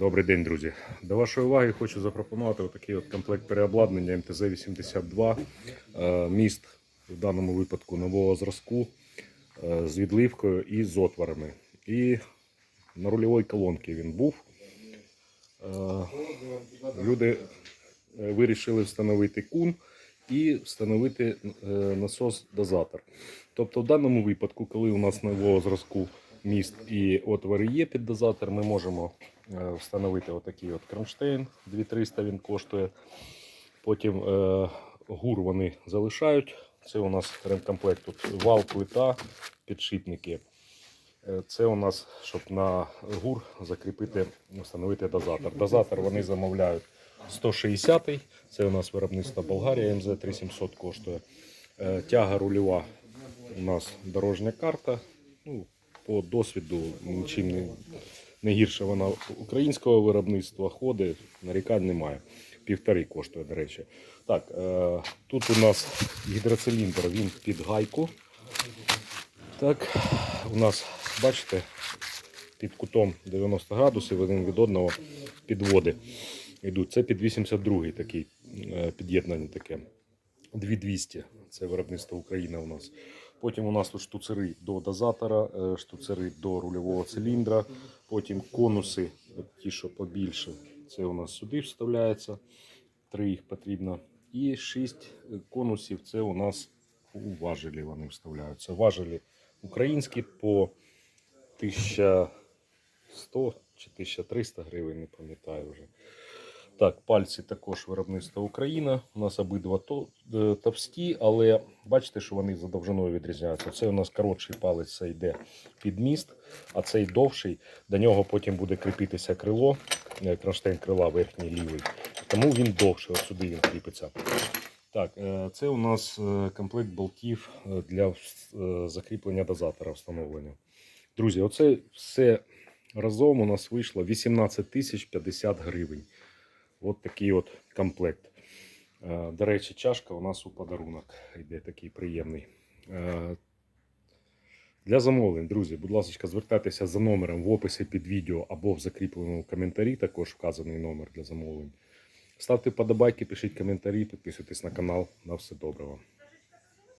Добрий день, друзі. До вашої уваги хочу запропонувати отакий от комплект переобладнання МТЗ-82. Е, Міст в даному випадку нового зразку е, з відливкою і з отворами. І на рульовій колонці він був. Е, Люди вирішили встановити кун і встановити е, насос-дозатор. Тобто, в даному випадку, коли у нас нового зразку міст і отвори є під дозатор, ми можемо е, встановити отакий от кронштейн, 2300 він коштує. Потім е, гур вони залишають. Це у нас ремкомплект. Тут вал, плита, підшипники. Е, Це у нас, щоб на гур закріпити, встановити дозатор. Дозатор вони замовляють 160-й. Це у нас виробництво Болгарія МЗ 3700 коштує. Е, Тяга рульова у нас дорожня карта. Ну, по досвіду нічим не, не гірше вона українського виробництва ходить, нарікань немає. Півтори коштує, до речі. Так, е, тут у нас гідроциліндр, він під гайку. Так, у нас, бачите, під кутом 90 градусів один від одного підводи йдуть. Це під 82 такий е, під'єднання таке. 2200. Це виробництво Україна у нас. Потім у нас тут штуцери до дозатора, е, штуцери до рульового циліндра. Потім конуси, ті, що побільше. Це у нас сюди вставляється. Три їх потрібно. І шість конусів це у нас у важелі вони вставляються. Важелі українські по 1100 чи 1300 гривень, не пам'ятаю вже. Так, пальці також виробництво Україна. У нас обидва е, товсті, але бачите, що вони за довжиною відрізняються. Це у нас коротший палець це йде під міст, а цей довший. До нього потім буде кріпитися крило, е, кронштейн крила верхній лівий. Тому він довший, от сюди він кріпиться. Так, е, це у нас комплект болтів для закріплення дозатора встановлення. Друзі, оце все разом у нас вийшло 18 тисяч 50 гривень. От такий от комплект. Е, До речі, чашка у нас у подарунок йде такий приємний. Е, Для замовлень, друзі, будь ласка, звертайтеся за номером в описі під відео або в закріпленому коментарі, також вказаний номер для замовлень. Ставте подобайки, пишіть коментарі, підписуйтесь на канал. На все доброго.